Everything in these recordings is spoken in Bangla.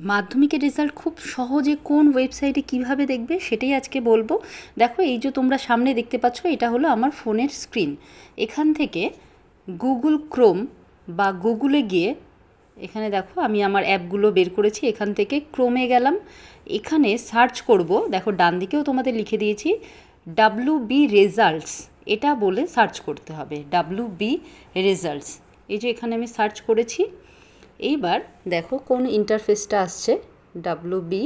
মাধ্যমিকের রেজাল্ট খুব সহজে কোন ওয়েবসাইটে কীভাবে দেখবে সেটাই আজকে বলব। দেখো, এই যে তোমরা সামনে দেখতে পাচ্ছ, এটা হলো আমার ফোনের স্ক্রিন এখান থেকে গুগল ক্রোম বা গুগলে গিয়ে এখানে দেখো, আমি আমার অ্যাপগুলো বের করেছি, এখান থেকে ক্রোমে গেলাম। এখানে সার্চ করব, দেখো, ডান দিকেও তোমাদের লিখে দিয়েছি ডাব্লু বি রেজাল্টস এটা বলে সার্চ করতে হবে ডাব্লু বি রেজাল্টস এই যে এখানে আমি সার্চ করেছি এইবার দেখো কোন ইন্টারফেসটা আসছে? ডাব্লু বি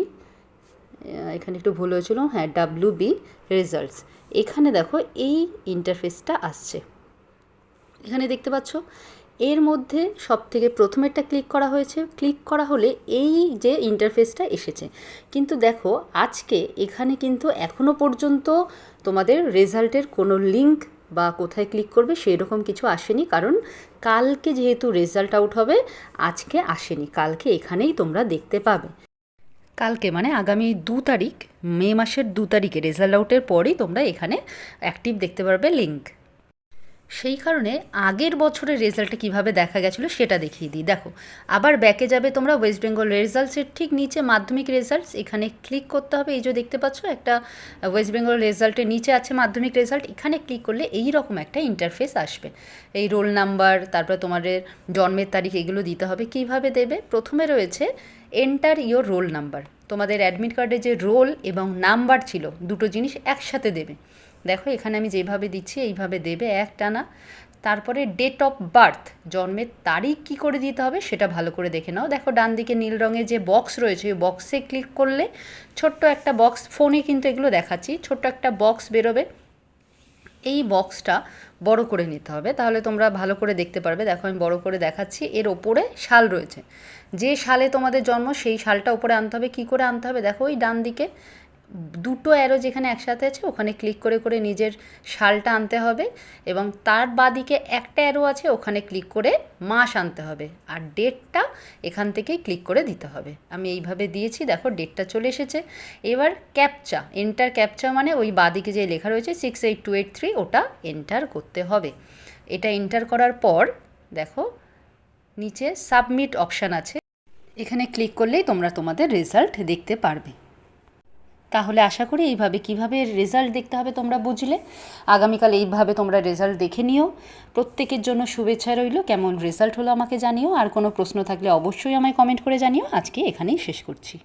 এখানে একটু ভুল হয়েছিল। হ্যাঁ ডাব্লু বি রেজাল্টস এখানে দেখো এই ইন্টারফেসটা আসছে। এখানে দেখতে পাচ্ছ, এর মধ্যে সব থেকে প্রথমেরটা ক্লিক করা হয়েছে। ক্লিক করা হলে এই যে ইন্টারফেসটা এসেছে। কিন্তু দেখো, আজকে এখানে কিন্তু এখনও পর্যন্ত তোমাদের রেজাল্টের কোনো লিঙ্ক বা কোথায় ক্লিক করবে সেই রকম কিছু আসেনি, কারণ কালকে যেহেতু রেজাল্ট আউট হবে, আজকে আসেনি, কালকে এখানেই তোমরা দেখতে পাবে। কালকে মানে আগামী দু তারিখ, মে মাসের দু তারিখে রেজাল্ট আউটের পরেই তোমরা এখানে অ্যাক্টিভ দেখতে পারবে লিঙ্ক সেই কারণে আগের বছরের রেজাল্টটা কীভাবে দেখা গেছিল সেটা দেখিয়ে দিই। দেখো, আবার ব্যাকে যাবে তোমরা ওয়েস্ট বেঙ্গল রেজাল্টসের ঠিক নিচে মাধ্যমিক রেজাল্টস এখানে ক্লিক করতে হবে। এই যে দেখতে পাচ্ছ, একটা ওয়েস্ট বেঙ্গল রেজাল্টের নিচে আছে মাধ্যমিক রেজাল্ট এখানে ক্লিক করলে এই রকম একটা ইন্টারফেস আসবে। এই রোল নাম্বার তারপর তোমাদের জন্মের তারিখ এগুলো দিতে হবে। কীভাবে দেবে? প্রথমে রয়েছে এন্টার ইয়োর রোল নাম্বার তোমাদের অ্যাডমিট কার্ডে যে রোল এবং নাম্বার ছিল, দুটো জিনিস একসাথে দেবে। দেখো, এখানে আমি যেভাবে দিচ্ছি, এইভাবে দেবে এক টানা তারপরে ডেট অফ বার্থ জন্মের তারিখ কী করে দিতে হবে সেটা ভালো করে দেখে নাও। দেখো, ডান দিকে নীল রঙের যে বক্স রয়েছে, ওই বক্সে ক্লিক করলে ছোট্ট একটা বক্স ফোনে কিন্তু এগুলো দেখাচ্ছি, ছোট্ট একটা বক্স বেরোবে। এই বক্সটা বড় করে নিতে হবে। তাহলে তোমরা ভালো করে দেখতে পারবে। দেখো, আমি বড় করে দেখাচ্ছি, এর ওপরে শাল রয়েছে। যে সালে তোমাদের জন্ম, সেই শালটা উপরে আনতে হবে। কী করে আনতে হবে? দেখো, ওই ডান দিকে দুটো অ্যারো যেখানে একসাথে আছে, ওখানে ক্লিক করে করে নিজের শালটা আনতে হবে এবং তার বাদিকে একটা অ্যারো আছে, ওখানে ক্লিক করে মাস আনতে হবে। আর ডেটটা এখান থেকেই ক্লিক করে দিতে হবে। আমি এইভাবে দিয়েছি, দেখো ডেটটা চলে এসেছে। এবার ক্যাপচা এন্টার ক্যাপচা মানে ওই বাদিকে যে লেখা রয়েছে six eight two eight three ওটা এন্টার করতে হবে। এটা এন্টার করার পর, দেখো, নিচে সাবমিট অপশান আছে। এখানে ক্লিক করলেই তোমরা তোমাদের রেজাল্ট দেখতে পারবে। তাহলে আশা করি এইভাবে কীভাবে রেজাল্ট দেখতে হবে তোমরা বুঝলে। আগামীকাল এইভাবে তোমরা রেজাল্ট দেখে নিও। প্রত্যেকের জন্য শুভেচ্ছা রইল। কেমন রেজাল্ট হলো আমাকে জানিও। আর কোনো প্রশ্ন থাকলে অবশ্যই আমায় কমেন্ট করে জানিও। আজকে এখানেই শেষ করছি।